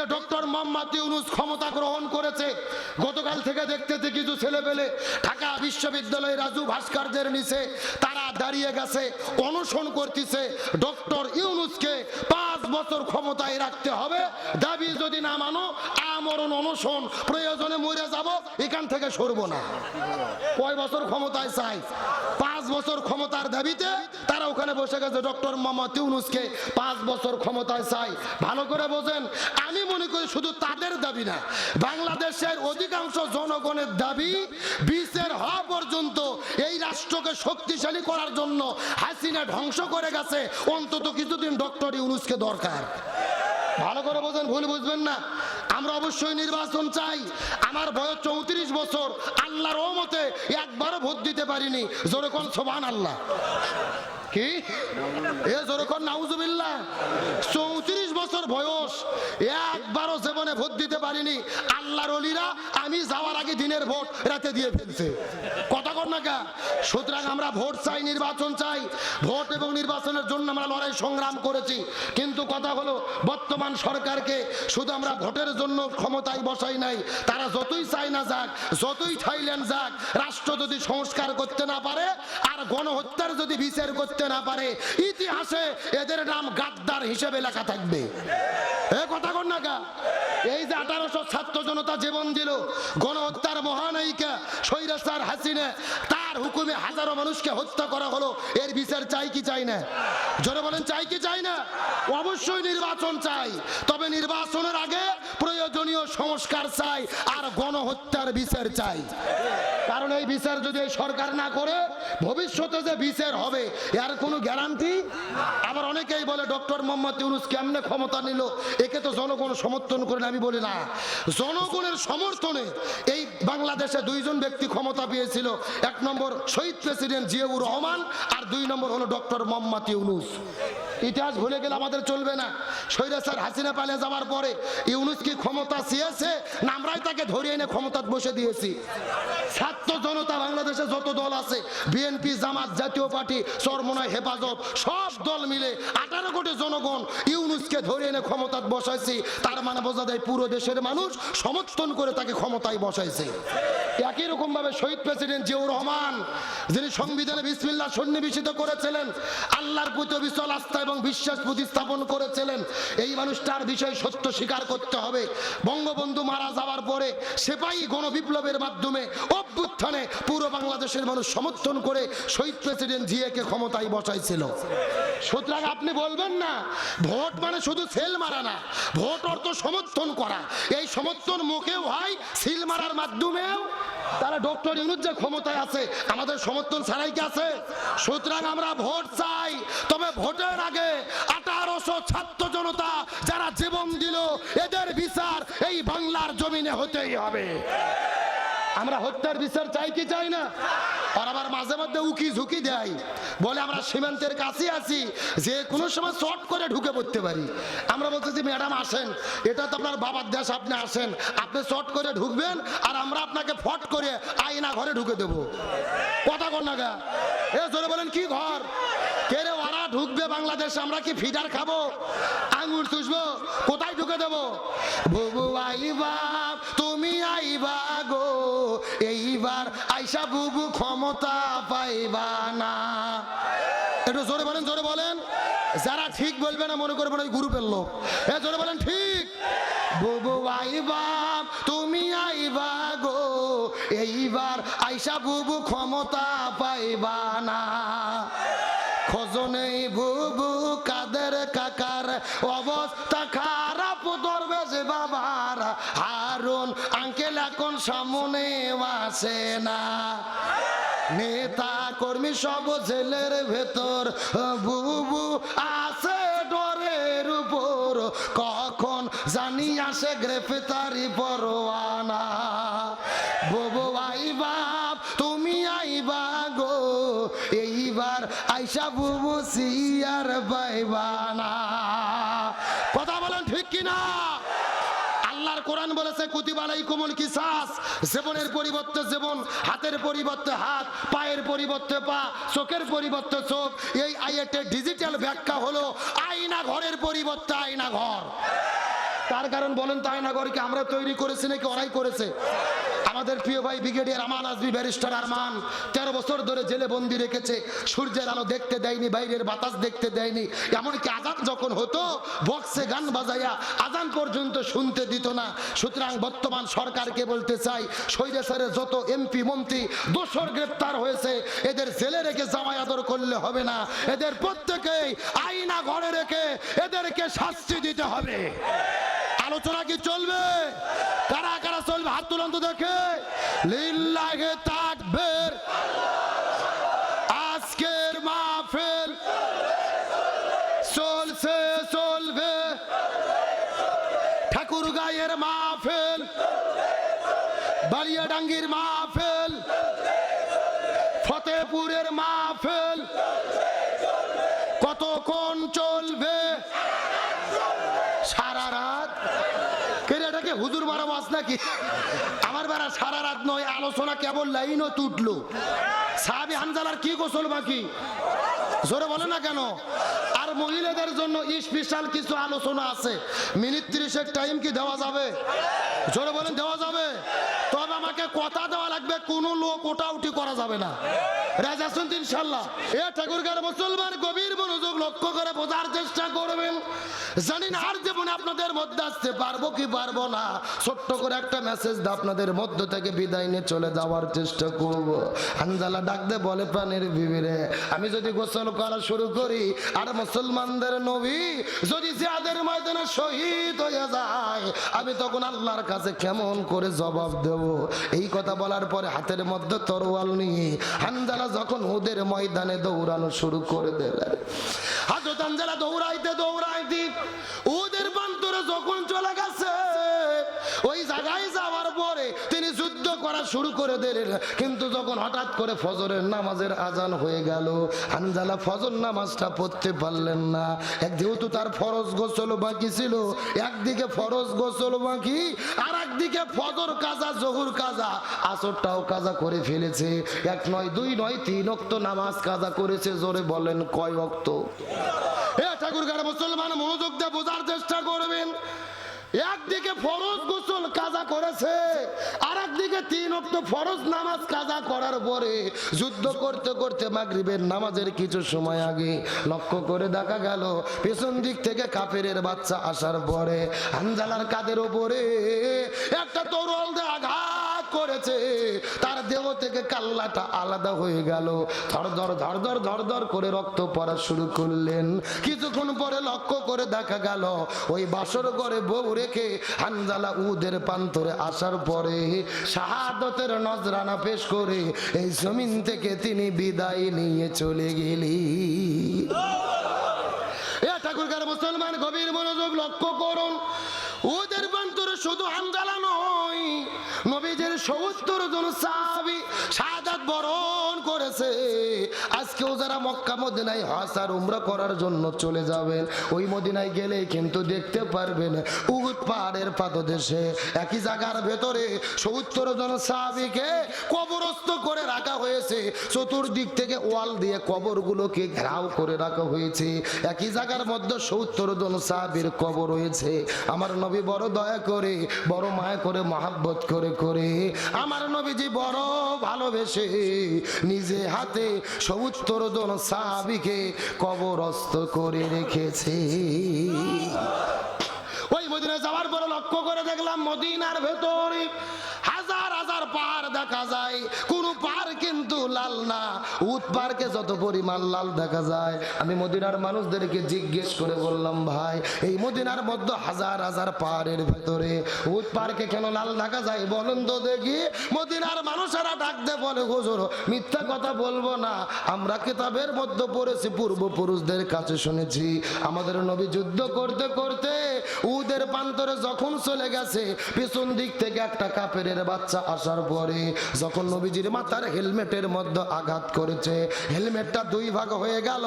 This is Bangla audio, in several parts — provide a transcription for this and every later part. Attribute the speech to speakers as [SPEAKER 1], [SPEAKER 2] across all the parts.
[SPEAKER 1] যে ডক্টর মোহাম্মদ ইউনুস ক্ষমতা গ্রহণ করেছে, গতকাল থেকে দেখতেছে কিছু ছেলে পেলে ঢাকা বিশ্ববিদ্যালয়ে রাজু ভাস্কর্যের নিচে তারা দাঁড়িয়ে গেছে, অনশন করতেছে। ডক্টর ইউনুসকে পাঁচ বছর ক্ষমতায় রাখতে হবে। দাবি যদি না মানো, আমরণ, অনশন, প্রয়োজনে মরে যাব, এখান থেকে সরবো না। কয় বছর ক্ষমতায় চাই? পাঁচ বছর ক্ষমতার দাবিতে তারা ওখানে বসে গেছে। ডক্টর মোহাম্মদ ইউনুসকে পাঁচ বছর ক্ষমতায় চাই। ভালো করে বোঝেন, আমি মনে করি শুধু তাদের দাবি না, বাংলাদেশের অধিকাংশ জনগণের দাবি বিশের হওয়া পর্যন্ত এই রাষ্ট্রকে শক্তিশালী করার জন্য হাসিনা ধ্বংস করে গেছে। অন্তত কিছুদিন ডক্টর ইউনুসকে দরকার। ভালো করে বোঝেন, ভুল বুঝবেন না। আমরা অবশ্যই নির্বাচন চাই। আমার বয়স চৌত্রিশ বছর। আল্লাহর ও মতে একবারও ভোট দিতে পারিনি। যেরকম সোবান আল্লাহ কি? এ যেরকম নাউজুবিল্লাহ। চৌত্রিশ বছর বয়স, একবারও জীবনে ভোট দিতে পারিনি। আল্লাহর অলিরা, আমি যাওয়ার আগে দিনের ভোট রাতে দিয়ে ফেলছে। কথা কর না কা? সুতরাং আমরা ভোট চাই, নির্বাচন চাই। ভোট এবং নির্বাচনের জন্য আমরা লড়াই সংগ্রাম করেছি। কিন্তু কথা হলো, বর্তমান সরকারকে শুধু আমরা ভোটের জন্য ক্ষমতায় বসাই নাই। তারা যতই চাই না যাক, যতই থাইল্যান্ড যাক, রাষ্ট্র যদি সংস্কার করতে না পারে, আর গণহত্যার যদি বিচার করতে না পারে, ইতিহাসে এদের নাম গাদ্দার হিসেবে লেখা থাকবে। এ কথা কর না এই যে আঠারোশো ছাত্র জনতা জীবন দিল, গণহত্যার মহানায়িকা সৈরাস্তার হাসিনে, তার হুকুমে হাজারো মানুষকে হত্যা করা হলো, এর বিচার চাই কি চাই না? বলেন, চাই কি চাই না? অবশ্যই নির্বাচন চাই, তবে নির্বাচনের আগে প্রয়োজনীয় সংস্কার চাই আর গণহত্যার বিচার চাই। কারণ এই বিচার যদি এই সরকার না করে, ভবিষ্যতে যে বিচার হবে, এর কোনো গ্যারান্টি আবার অনেকেই বলে, ডক্টর মোহাম্মদ ইউনুস কেমনে ক্ষমতা নিল? একে তো জনগণ সমর্থন করেন আমি বলি না। জনগণের সমর্থনে এই বাংলাদেশে দুইজন ব্যক্তি ক্ষমতা পেয়েছিল। এক নম্বর শহীদ প্রেসিডেন্ট জিয়াউর রহমান আর দুই নম্বর হলো ডক্টর মোহাম্মদ ইউনুস। ইতিহাস ভুলে গেলে আমাদের চলবে না। স্যার হাসিনা পালে যাওয়ার পরে ইউনুস কি ক্ষমতা চেয়েছে? না, আমরাই তাকে ধরিয়ে এনে ক্ষমতা বসে দিয়েছি। ছাত্র জনতা বাংলাদেশে যত দল আছে বিএনপি জামাত, জাতীয় পার্টি, চরমনায় হেফাজত, সব দল মিলে আঠারো কোটি জনগণ ইউনুসকে ধরে এনে ক্ষমতায় বসাইছি। তার মানে বোঝা যায় পুরো দেশের মানুষ সমর্থন করে তাকে ক্ষমতায় বসাইছে। একই রকম ভাবে শহীদ প্রেসিডেন্ট জিয়াউর রহমান, যিনি সংবিধানে বিসমিল্লাহ সন্নিবেশিত করেছিলেন, আল্লাহর প্রতি বিশাল আস্থা এবং বিশ্বাস প্রতিস্থাপন করেছিলেন। এই মানুষটার বিষয় সত্য স্বীকার করতে হবে। বঙ্গবন্ধু মারা যাওয়ার পরে সেপাই গণবিপ্লবের মাধ্যমে অভ্যুত্থানে পুরো বাংলাদেশের মানুষ সমর্থন করে শহীদ প্রেসিডেন্ট জিয়াকে ক্ষমতায় বসাইছিল। সুতরাং আপনি বলবেন না, ভোট মানে শুধু সেল মারা না, ভোট অর্থ সমর্থন করা। এই সমর্থন মুখেও হয়, সিল মারার মাধ্যমেও। তারা ডক্টর ইউনুস যে ক্ষমতায় আছে, আমাদের সমর্থন ছাড়াই কি আছে? সুতরাং আমরা ভোট চাই, তবে ভোটের আগে আঠারোশো ছাত্র জনতা যারা জীবন দিল, এদের বিচার এই বাংলার জমিনে হতেই হবে। আমরা হত্যার বিচার চাই কি চাই না? আর আবার মাঝে মধ্যে উকি ঝুঁকি দেয়। বলে আমরা সীমান্তের কাছে আছি, যে কোনো সময় শর্ট করে ঢুকে পড়তে পারি। আমরা বলতেছি, ম্যাডাম, আসেন। এটা তো আপনার বাবার দেশ, আপনি আসেন। আপনি শর্ট করে ঢুকবেন আর আমরা আপনাকে ফট করে আয়না ঘরে ঢুকে দেব। কথা কর না গা। এ, জোরে বলেন, কি ঘর? কে রে ওরা ঢুকবে বাংলাদেশ, আমরা কি ফিডার খাব? আঙুর চুষবো? কোথায় ঢুকে দেবো। বুবু আইবা, তুমি আইবা গো, এইবার আইসা বুবু ক্ষমতা পাইবা না। একটু জোরে বলেন জোরে বলেন। যারা ঠিক বলবে না মনে করবেন ওই গ্রুপের লোক। এ, জোরে বলেন, ঠিক। বুবু আইবা, তুমি আইবা গো, এইবার আইসা বুবু ক্ষমতা পাইবা না। খোঁজনেই বুবু সামনে আসে না। নেতা কর্মী সব জেলের ভেতর, বুবু আছে ডরের উপর। কখন জানি আসে গ্রেফতারি পরোয়ানা। বুবু আইবা তুমি আইবা গো এইবার আইসা বুবু সিয়ার পাইবা না কথা বলেন ঠিক কিনা? কোরআন বলেছে কুতিবালাই কোমল কিসাস। জীবনের পরিবর্তে জীবন, হাতের পরিবর্তে হাত, পায়ের পরিবর্তে পা, চোখের পরিবর্তে চোখ। এই আইয়েটের ডিজিটাল ব্যাখ্যা হলো আয়না ঘরের পরিবর্তে আয়না ঘর। তার কারণ বলেন তো না ঘরকে আমরা তৈরি করেছি নাকি ওরাই করেছে? আমাদের প্রিয় ভাই ব্রিগেডিয়ার আমান আজমি ব্যারিস্টার আরমান, তেরো বছর ধরে জেলে বন্দি রেখেছে, সূর্যের আলো দেখতে দেয়নি, বাইরের বাতাস দেখতে দেয়নি, এমনকি আজান যখন হতো, বক্সে গান বাজাইয়া আজান পর্যন্ত শুনতে দিত না। সুতরাং বর্তমান সরকারকে বলতে চাই সৈরেশ্বরে যত এমপি, মন্ত্রী দোসর গ্রেপ্তার হয়েছে, এদের জেলে রেখে জামাই আদর করলে হবে না। এদের প্রত্যেকেই আইনা ঘরে রেখে এদেরকে শাস্তি দিতে হবে। আলোচনা কি চলবে? কারা চলবে হাত তুলন্ত দেখে। লিল্লাহে তাকবীর। আজকের মাহফিল চলছে, চলবে। ঠাকুর গায়ের মাহফিল, বালিয়াডাঙ্গির মাহফিল ফতেপুরের মাহফিল কতক্ষণ চলবে সারা রাত কেন এটাকে হুজুর মারা মাছ নাকি? আমার বেড়া সারা রাত নয়, আলোচনা কেবল লাইনও তুটলো। সাহাবি হানজালার কি গোসল বাকি? জোরে বলে না কেন? আর মহিলাদের জন্য স্পেশাল কিছু আলোচনা আছে। মিনিট ত্রিশের টাইম কি দেওয়া যাবে? জোরে বলেন, দেওয়া যাবে? তবে আমাকে কথা দেওয়া লাগবে, কোনো লোক ওটা উঠি করা যাবে না। রাজা শুনতে ইনশাল্লাহ এ ঠাকুরগার মুসলমান গভীর মনোযোগ লক্ষ্য করে বোঝার চেষ্টা করবেন। জানি না, আর জীবনে আপনাদের মধ্যে আসতে পারব কি পারব না। ছোট্ট করে একটা মেসেজ দিয়ে আপনাদের মধ্য থেকে বিদায় নিয়ে চলে যাওয়ার চেষ্টা করব। হানজালা ডাক দে, বলে প্রাণের বিবিরে আমি যদি গোসল করা শুরু করি, আর মুসলমানদের নবী যদি জিয়াদের ময়দানে শহীদ হয়ে যায়, আমি তখন আল্লাহর কাছে কেমন করে জবাব দেব? এই কথা বলার পরে হাতের মধ্যে তরোয়াল নিয়ে হানজালা যখন ওদের ময়দানে দৌড়ানো শুরু করে দিলেন। হানজালা দৌড়াইতে দৌড়াইতে ওদের বান্তরে যখন চলে গেছে করা শুরু করে দিলেন। কিন্তু যখন হঠাৎ করে ফজরের নামাজের আজান হয়ে গেল, হানজালা ফজর নামাজটা পড়তে পারলেন না। এক যেহেতু তার ফরজ গোসল বাকি ছিল, একদিকে ফরজ গোসল বাকি আর একদিকে ফজর কাজা, জহুর কাজা, আসরটাও কাজা করে ফেলেছে। এক নয়, দুই নয়, তিন অক্ত নামাজ কাজা করেছে, জোরে বলেন কয় অক্ত এ ঠাকুরগার মুসলমান মনোযোগ দিয়ে বোঝার চেষ্টা করবেন। একদিকে ফরজ গোসল কাজা করেছে আর একদিকে তিন অক্ট ফরজ নামাজ কাজা করার পরে যুদ্ধ করতে করতে মাগরিবের নামাজের কিছু সময় আগে লক্ষ্য করে দেখা গেল, পেছন দিক থেকে কাফেরের বাচ্চা আসার পরে হানজালার কাদের ওপরে একটা তরল দেখা করেছে। তার দেহ থেকে কাল্লাটা আলাদা হয়ে গেল। ধরধর ধরধর ধরধর করে রক্ত পড়া শুরু করলেন। কিছুক্ষণ পরে লক্ষ্য করে দেখা গেল, ওই বাসর ঘরে বউ রেখে হানজালা উদের প্রান্তরে আসার পরে শাহাদতের নজরানা পেশ করে এই জমিন থেকে তিনি বিদায় নিয়ে চলে গেলি এ ঠাকুরগার মুসলমান গভীর মনোযোগ লক্ষ্য করুন। ওদের প্রান্তরে শুধু হানজালা নয় নবীজের সত্তর জন সাহাবি শাহাদাত বরণ করেছে। যারা মক্কা মদিনায় হজ আর উমরা করার জন্য চলে যাবেন, ওই মদিনায় গেলে কিন্তু দেখতে পারবেন উহুদ পাহাড়ের পাদদেশে, একই জায়গার ভেতরে সত্তর জন সাহাবিকে কবরস্থ করে রাখা হয়েছে। চতুর্দিক থেকে ওয়াল দিয়ে কবরগুলোকে ঘেরাও করে রাখা হয়েছে। একই জায়গার মধ্যে সত্তর জন সাহাবির কবর রয়েছে। আমার নবী বড় দয়া করে, বড় মায়া করে, মহাব্বত করে করে আমার নবীজি বড় ভালোবেসে নিজে হাতে সত্তর জন সাহাবিকে কবরস্থ করে রেখেছে। ওই মদিনায় যাওয়ার পরে লক্ষ্য করে দেখলাম মদিনার ভেতরে হাজার হাজার পাহাড় দেখা যায়। কোন পাহাড় কিন্তু লাল না উট পার্কে যত পরিমাণ লাল দেখা যায়, আমি মদিনার মানুষদেরকে জিজ্ঞেস করে বললাম, ভাই, এই মদিনার মধ্যে হাজার হাজার পাহাড়ের ভেতরে উট পার্কে কেন লাল দেখা যায় বলুন তো দেখি? মদিনার মানুষেরা ডাকতে বলে, হুজুর, মিথ্যা কথা বলব না। আমরা কিতাবের মধ্যে পড়েছি, পূর্বপুরুষদের কাছে শুনেছি। আমাদের নবী যুদ্ধ করতে করতে উদের প্রান্তরে যখন চলে গেছে, পিছন দিক থেকে একটা কাপেরের বাচ্চা আসার পরে, যখন নবীজির মাথার হেলমেটের মধ্যে আঘাত করেছে। হেলমেটটা দুই ভাগ হয়ে গেল।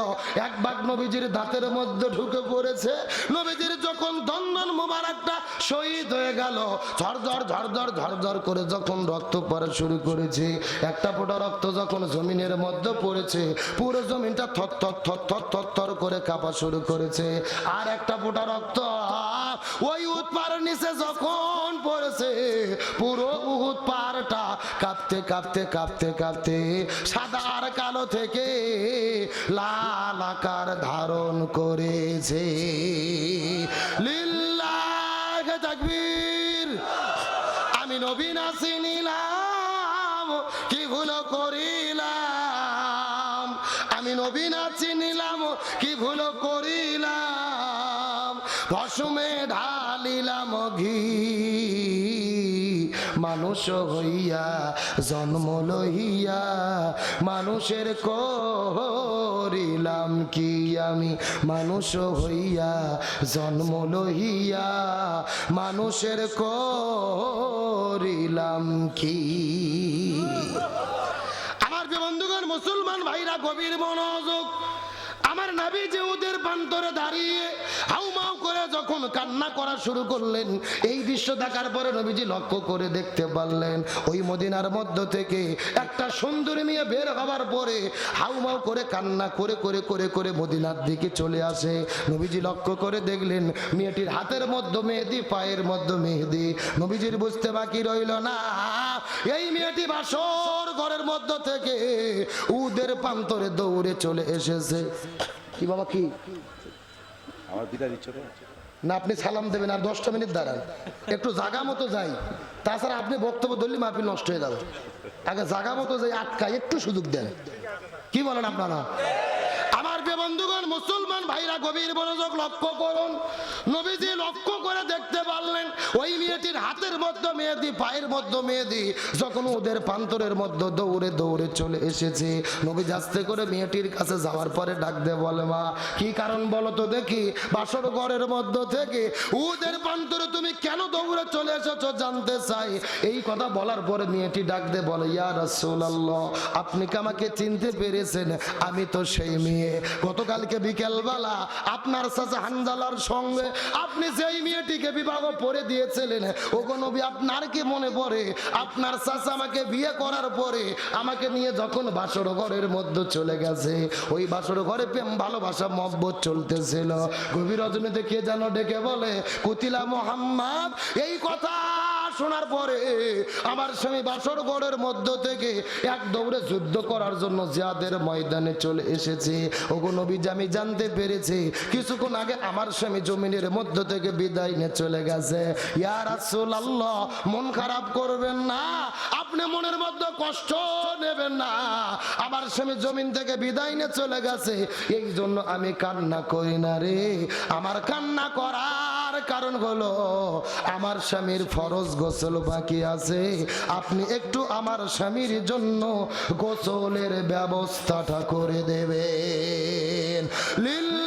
[SPEAKER 1] এক ভাগ নবীজির দাঁতের মধ্যে ঢুকে পড়েছে। নবীজির যখন দন্দন মোবারকটা শহীদ হয়ে গেল ঝরঝর ঝরঝর ঝরঝর করে যখন রক্ত পড়া শুরু করেছে, একটা ফোঁটা রক্ত যখন জমিনের মধ্যে পড়েছে, পুরো জমিনটা থর থর থর থর থর থর করে কাঁপা শুরু করেছে। আর একটা ফোঁটা রক্ত ওই উৎপার নিচে যখন পড়েছে, পুরো কাঁপতে কাঁপতে কাঁপতে সাদা আর কালো থেকে লাল আকার ধারণ করেছে। লিল্লাহ আমি নবীন আসি নিলাম কি ভুল করিলাম? আমি নবীন আছি নিলাম কি ভুল করিলাম? ভসুমে ঢালিলাম ঘি। মানুষ হইয়া, জন্ম লইয়া মানুষের করিলাম কি আমি? মানুষ হইয়া, জন্ম লইয়া মানুষের করিলাম কি? আমার যে বন্ধুগণ, মুসলমান ভাইরা, গভীর মনোযোগ আমার নাবি যে ওদের প্রান্তরে দাঁড়িয়ে হাউমাউ করে যখন কান্না করা শুরু করলেন, এই দৃশ্য দেখার পরে নবীজি লক্ষ্য করে দেখতে পারলেন, ওই মদিনার মধ্য থেকে একটা সুন্দরী মেয়ে বের হবার পরে হাউমাউ করে কান্না করে করে করে করে মদিনার দিকে চলে আসে। নবীজি লক্ষ্য করে দেখলেন, মেয়েটির হাতের মধ্যে মেহেদি, পায়ের মধ্যে মেহেদি। নবীজির বুঝতে বাকি রইল না। এই মেয়েটি বাসর ঘরের মধ্য থেকে উদের প্রান্তরে দৌড়ে চলে এসেছে। কি বাবা কি?
[SPEAKER 2] আমার বিদায় দিচ্ছ
[SPEAKER 1] না আপনি সালাম দেবেন আর দশটা মিনিট দাঁড়ান। একটু জাগা মতো যাই। তাছাড়া আপনি বক্তব্য ধরলে মাহফিল নষ্ট হয়ে যাবে। আগে জাগা মতো যাই আটকায় একটু সুযোগ দেন। কি বলেন আপনারা? বন্ধুগণ, মুসলমান ভাইরা গভীর মনোযোগ লক্ষ্য করুন। নবীজি লক্ষ্য করে দেখতে পারলেন, ওই মেয়েটির হাতের মধ্যে মেয়েদি পায়ের মধ্যে মেয়েদি যখন ওদের প্রান্তরের মধ্যে দৌড়ে দৌড়ে চলে এসেছে। নবী আস্তে করে মেয়েটির কাছে যাওয়ার পরে ডাক দে বলে, মা, কি কারণ বলো তো দেখি? বাসর ঘরের মধ্য থেকে ওদের প্রান্তরে দৌড়ে চলে এসেছ, জানতে চাই। এই কথা বলার পরে মেয়েটি ডাক দে বলে, ইয়া রাসূলুল্লাহ, আপনি কি আমাকে চিনতে পেরেছেন? আমি তো সেই মেয়ে। গতকালকে বিকেলবেলা আপনার চাচা হানজালার সঙ্গে আপনি যেই মেয়েটিকে বিবাহ পরে দিয়েছিলেন, ওগো নবী, আপনার কি মনে পড়ে? আপনার চাচা আমাকে বিয়ে করার পরে আমাকে নিয়ে যখন বাসর ঘরের মধ্যে চলে গেছে, ওই বাসর ঘরে প্রেম, ভালোবাসা মব্বত চলতেছিল। গভীর রজনীতে কে যেন ডেকে বলে, কুতিলা মোহাম্মদ এই কথা শোনার পরে আমার স্বামী বাসর গড়ের মধ্য থেকে এক দৌড়ে যুদ্ধ করার জন্য জিয়াদের ময়দানে চলে এসেছে। ওগো নবীজি, আমি জানতে পেরেছি। কিছুক্ষণ আগে আমার স্বামী জমিনের মধ্য থেকে বিদায় নিয়ে চলে গেছে। ইয়া রাসূলুল্লাহ, মন খারাপ করবেন না। আপনি মনের মধ্যে কষ্ট নেবেন না। আমার স্বামী জমিন থেকে বিদায় নিয়ে চলে গেছে। এই জন্য আমি কান্না করি না রে। আমার কান্না করার কারণ হলো, আমার স্বামীর ফরজ গোসল বাকি আছে। আপনি একটু আমার স্বামীর জন্য গোসলের ব্যবস্থাটা করে দেবেন। লিল